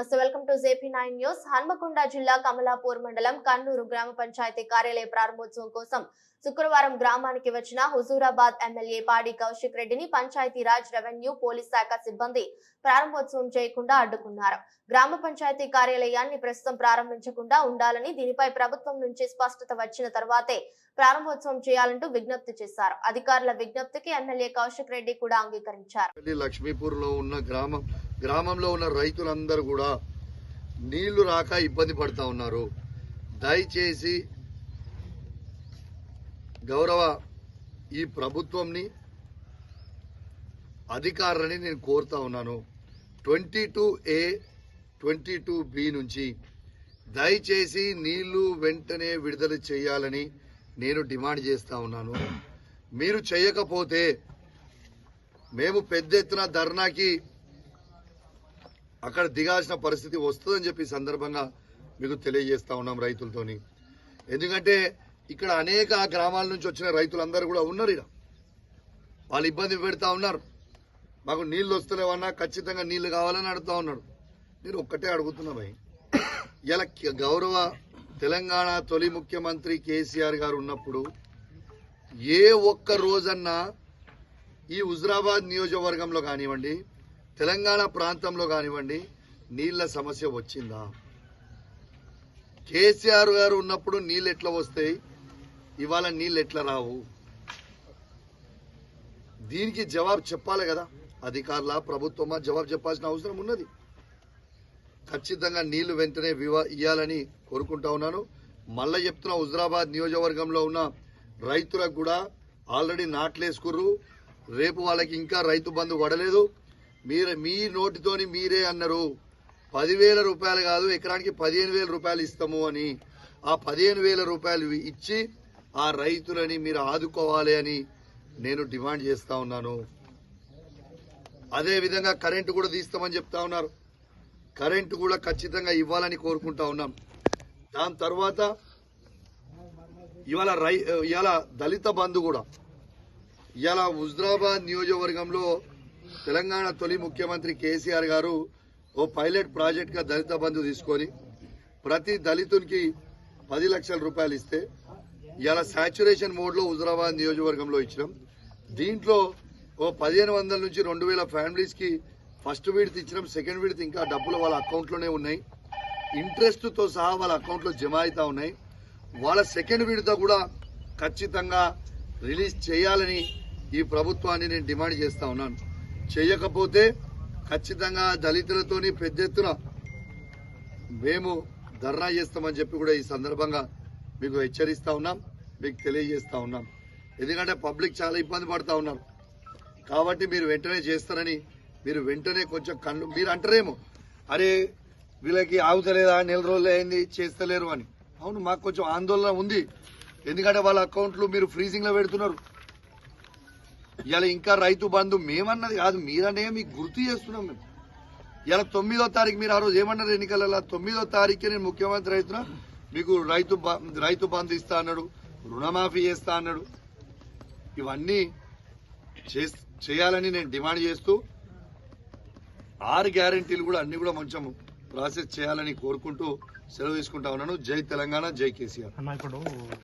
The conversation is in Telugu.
నమస్తే welcome to JP nine news. Hanmakonda జిల్లా కమలాపూర్ మండలం కన్నూరు గ్రామ పంచాయతీ కార్యాలయ ప్రారంభోత్సవం కోసం శుక్రవారం గ్రామానికి వచ్చిన హుజూరాబాద్ ఎమ్మెల్యే పాడి కౌశిక్ రెడ్డిని పంచాయతీరాజ్ రెవెన్యూ పోలీస్ శాఖ సిబ్బంది ప్రారంభోత్సవం చేయకుండా అడ్డుకున్నారు. గ్రామ పంచాయతీ కార్యాలయాన్ని ప్రస్తుతం ప్రారంభించకుండా ఉండాలని దీనిపై ప్రభుత్వం నుంచి స్పష్టత వచ్చిన తర్వాతే ప్రారంభోత్సవం చేయాలంటూ విజ్ఞప్తి చేశారు. అధికారుల విజ్ఞప్తికి ఎమ్మెల్యే కౌశిక్ రెడ్డి కూడా అంగీకరించారు. లక్ష్మీపూర్లో ఉన్న గ్రామం గ్రామంలో ఉన్న రైతులందరూ కూడా నీళ్ళు రాక ఇబ్బంది పడుతూ ఉన్నారు. దయచేసి గౌరవ ఈ ప్రభుత్వంని అధికారులని నేను కోరుతా ఉన్నాను. Twenty two A twenty two B నుంచి దయచేసి నీళ్ళు వెంటనే విడుదల చేయాలని నేను డిమాండ్ చేస్తా ఉన్నాను. మీరు చేయకపోతే మేము పెద్ద ఎత్తున ధర్నాకి అక్కడ దిగాల్సిన పరిస్థితి వస్తుందని చెప్పి సందర్భంగా మీకు తెలియజేస్తా ఉన్నాం రైతులతోని. ఎందుకంటే ఇక్కడ అనేక గ్రామాల నుంచి వచ్చిన రైతులందరూ కూడా ఉన్నారు ఇక్కడ వాళ్ళు ఇబ్బంది పెడతా ఉన్నారు. మాకు నీళ్ళు వస్తలేవన్నా ఖచ్చితంగా నీళ్ళు కావాలని అడుగుతా ఉన్నాడు నేను ఒక్కటే అడుగుతున్నా భయ్. ఇలా గౌరవ తెలంగాణ తొలి ముఖ్యమంత్రి కేసీఆర్ గారు ఉన్నప్పుడు ఏ ఒక్క రోజన్నా ఈ హుజరాబాద్ నియోజకవర్గంలో కానివ్వండి తెలంగాణ ప్రాంతంలో కానివ్వండి నీళ్ళ సమస్య వచ్చిందా? కేసీఆర్ గారు ఉన్నప్పుడు నీళ్ళు ఎట్లా వస్తాయి? ఇవాళ నీళ్ళు ఎట్లా రావు? దీనికి జవాబు చెప్పాలి కదా. అధికారుల ప్రభుత్వమా? జవాబు చెప్పాల్సిన అవసరం ఉన్నది. ఖచ్చితంగా నీళ్ళు వెంటనే వివా ఇవ్వాలని కోరుకుంటా ఉన్నాను. మళ్ళా చెప్తున్న హుజరాబాద్ నియోజకవర్గంలో ఉన్న రైతులకు కూడా ఆల్రెడీ నాట్లేసుకుర్రు. రేపు వాళ్ళకి ఇంకా రైతు బంధు పడలేదు. మీరు మీ నోటితోని మీరే అన్నారు. పదివేల రూపాయలు కాదు ఎకరానికి పదిహేను వేల రూపాయలు ఇస్తాము అని. ఆ పదిహేను వేల రూపాయలు ఇచ్చి ఆ రైతులని మీరు ఆదుకోవాలి అని నేను డిమాండ్ చేస్తా ఉన్నాను. అదేవిధంగా కరెంటు కూడా తీస్తామని చెప్తా ఉన్నారు. కరెంటు కూడా ఖచ్చితంగా ఇవ్వాలని కోరుకుంటా ఉన్నాం. దాని తర్వాత ఇవాళ రై ఇవాళ దళిత బంధు కూడా. ఇవాళ హుజరాబాద్ నియోజకవర్గంలో తెలంగాణ తొలి ముఖ్యమంత్రి కేసీఆర్ గారు ఓ పైలట్ ప్రాజెక్ట్గా దళిత బంధు తీసుకొని ప్రతి దళితునికి పది లక్షల రూపాయలు ఇస్తే ఇలా సాచురేషన్ మోడ్లో హుజరాబాద్ నియోజకవర్గంలో ఇచ్చినాం. దీంట్లో ఓ పదిహేను వందల నుంచి రెండు వేల ఫ్యామిలీస్కి ఫస్ట్ విడత ఇచ్చినాం. సెకండ్ విడత ఇంకా డబ్బులు వాళ్ళ అకౌంట్లోనే ఉన్నాయి. ఇంట్రెస్ట్తో సహా వాళ్ళ అకౌంట్లో జమ అవుతా ఉన్నాయి. వాళ్ళ సెకండ్ విడత కూడా ఖచ్చితంగా రిలీజ్ చేయాలని ఈ ప్రభుత్వాన్ని నేను డిమాండ్ చేస్తా ఉన్నాను. చేయకపోతే ఖచ్చితంగా దళితులతోని పెద్ద ఎత్తున మేము ధర్నా చేస్తామని చెప్పి కూడా ఈ సందర్భంగా మీకు హెచ్చరిస్తా ఉన్నాం మీకు తెలియజేస్తా ఉన్నాం. ఎందుకంటే పబ్లిక్ చాలా ఇబ్బంది పడుతూ ఉన్నారు. కాబట్టి మీరు వెంటనే చేస్తారని మీరు వెంటనే కొంచెం కళ్ళు మీరు అంటారేమో అరే వీళ్ళకి ఆగుతలేదా నెల రోజులు అయింది చేస్తలేరు అని. అవును మాకు కొంచెం ఆందోళన ఉంది. ఎందుకంటే వాళ్ళ అకౌంట్లు మీరు ఫ్రీజింగ్లో పెడుతున్నారు. ఇలా ఇంకా రైతు బంధు మేమన్నది కాదు మీరనే మీకు గుర్తు చేస్తున్నాం మేము. ఇలా తొమ్మిదో తారీఖు మీరు ఆ రోజు ఏమన్నారు ఎన్నికలలో? తొమ్మిదో తారీఖు నేను ముఖ్యమంత్రి అవుతున్నా. మీకు రైతు రైతు బంధు ఇస్తా అన్నాడు రుణమాఫీ చేస్తా అన్నాడు. ఇవన్నీ చేయాలని నేను డిమాండ్ చేస్తూ ఆరు గ్యారంటీలు కూడా అన్ని కూడా కొంచెం ప్రాసెస్ చేయాలని కోరుకుంటూ సెలవు తీసుకుంటా ఉన్నాను. జై తెలంగాణ జై కేసీఆర్.